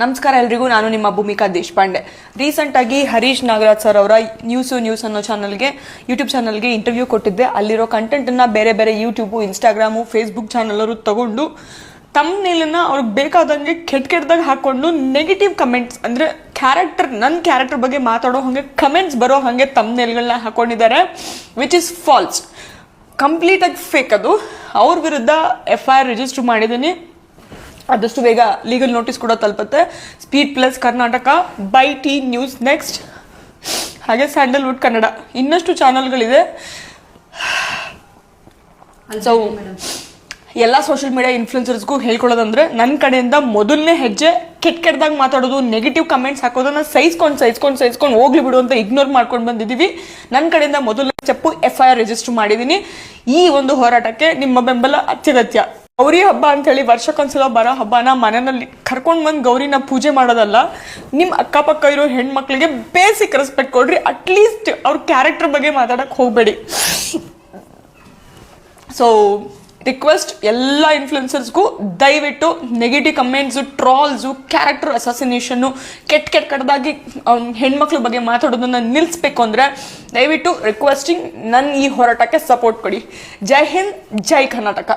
ನಮಸ್ಕಾರ ಎಲ್ರಿಗೂ, ನಾನು ನಿಮ್ಮ ಭೂಮಿಕಾ ದೇಶಪಾಂಡೆ. ರೀಸೆಂಟ್ ಆಗಿ ಹರೀಶ್ ನಾಗರಾಜ್ ಸರ್ ಅವರ ನ್ಯೂಸು ನ್ಯೂಸ್ ಅನ್ನೋ ಚಾನಲ್ಗೆ ಯೂಟ್ಯೂಬ್ ಚಾನಲ್ಗೆ ಇಂಟರ್ವ್ಯೂ ಕೊಟ್ಟಿದ್ದೆ. ಅಲ್ಲಿರೋ ಕಂಟೆಂಟನ್ನು ಬೇರೆ ಬೇರೆ ಯೂಟ್ಯೂಬು ಇನ್ಸ್ಟಾಗ್ರಾಮು ಫೇಸ್ಬುಕ್ ಚಾನಲ್ ಅವರು ತಗೊಂಡು ತಮ್ಮನೇಲನ್ನ ಅವ್ರಿಗೆ ಬೇಕಾದಂಗೆ ಕೆಟ್ಟ ಕೆಟ್ಟದಾಗ ಹಾಕೊಂಡು ನೆಗೆಟಿವ್ ಕಮೆಂಟ್ಸ್ ಅಂದರೆ ಕ್ಯಾರೆಕ್ಟರ್ ನನ್ನ ಕ್ಯಾರೆಕ್ಟರ್ ಬಗ್ಗೆ ಮಾತಾಡೋ ಹಾಗೆ ಕಮೆಂಟ್ಸ್ ಬರೋ ಹಾಗೆ ತಮ್ಮನೇಲ್ಗಳನ್ನ ಹಾಕೊಂಡಿದ್ದಾರೆ ವಿಚ್ ಇಸ್ ಫಾಲ್ಸ್ ಕಂಪ್ಲೀಟಾಗಿ ಫೇಕ್ ಅದು. ಅವ್ರ ವಿರುದ್ಧ ಎಫ್ ಐ ಆರ್ ರಿಜಿಸ್ಟರ್ ಮಾಡಿದ್ದೀನಿ. ಆದಷ್ಟು ಬೇಗ ಲೀಗಲ್ ನೋಟಿಸ್ ಕೂಡ ತಲುಪುತ್ತೆ. Speed Plus Karnataka by T News next ಹಾಗೆ ಸ್ಯಾಂಡಲ್ವುಡ್ ಕನ್ನಡ ಇನ್ನಷ್ಟು ಚಾನಲ್ಗಳಿದೆ ಸೊ ಎಲ್ಲ ಸೋಷಿಯಲ್ ಮೀಡಿಯಾ ಇನ್ಫ್ಲುಯೆನ್ಸರ್ಸ್ಗೂ ಹೇಳ್ಕೊಳ್ಳೋದಂದ್ರೆ ನನ್ನ ಕಡೆಯಿಂದ ಮೊದಲನೇ ಹೆಜ್ಜೆ ಕೆಟ್ಟ ಕೆಟ್ಟದಾಗ ಮಾತಾಡೋದು ನೆಗೆಟಿವ್ ಕಮೆಂಟ್ಸ್ ಹಾಕೋದನ್ನ ಸಹಿಸ್ಕೊಂಡು ಸಹಿಸ್ಕೊಂಡು ಸಹಿಸ್ಕೊಂಡು ಹೋಗ್ಲಿ ಬಿಡು ಅಂತ ಇಗ್ನೋರ್ ಮಾಡ್ಕೊಂಡು ಬಂದಿದ್ದೀವಿ ನನ್ನ ಕಡೆಯಿಂದ ಮೊದಲನೇ step F I R register ಮಾಡಿದ್ದೀನಿ ಈ ಒಂದು ಹೋರಾಟಕ್ಕೆ ನಿಮ್ಮ ಬೆಂಬಲ ಅತ್ಯಗತ್ಯ. ಗೌರಿ ಹಬ್ಬ ಅಂತ ಹೇಳಿ ವರ್ಷಕ್ಕೊಂದ್ಸಲ ಬರೋ ಹಬ್ಬನ ಮನೆಯಲ್ಲಿ ಕರ್ಕೊಂಡು ಬಂದು ಗೌರಿನ ಪೂಜೆ ಮಾಡೋದಲ್ಲ ನಿಮ್ಮ ಅಕ್ಕಪಕ್ಕ ಇರೋ ಹೆಣ್ಮಕ್ಳಿಗೆ ಬೇಸಿಕ್ ರೆಸ್ಪೆಕ್ಟ್ ಕೊಡ್ರಿ ಅಟ್ಲೀಸ್ಟ್ ಅವ್ರ ಕ್ಯಾರೆಕ್ಟರ್ ಬಗ್ಗೆ ಮಾತಾಡಕ್ಕೆ ಹೋಗಬೇಡಿ. ಸೊ ರಿಕ್ವೆಸ್ಟ್ ಎಲ್ಲ ಇನ್ಫ್ಲುಯೆನ್ಸರ್ಸ್ಗೂ ದಯವಿಟ್ಟು negative comments trolls character assassination ಕೆಟ್ಟ ಕೆಟ್ಟ ಕೆಟ್ಟದಾಗಿ ಹೆಣ್ಮಕ್ಳ ಬಗ್ಗೆ ಮಾತಾಡೋದನ್ನು ನಿಲ್ಲಿಸ್ಬೇಕು ಅಂದರೆ ದಯವಿಟ್ಟು ರಿಕ್ವೆಸ್ಟಿಂಗ್ ನನ್ನ ಈ ಹೋರಾಟಕ್ಕೆ ಸಪೋರ್ಟ್ ಕೊಡಿ. ಜೈ ಹಿಂದ್, ಜೈ ಕರ್ನಾಟಕ.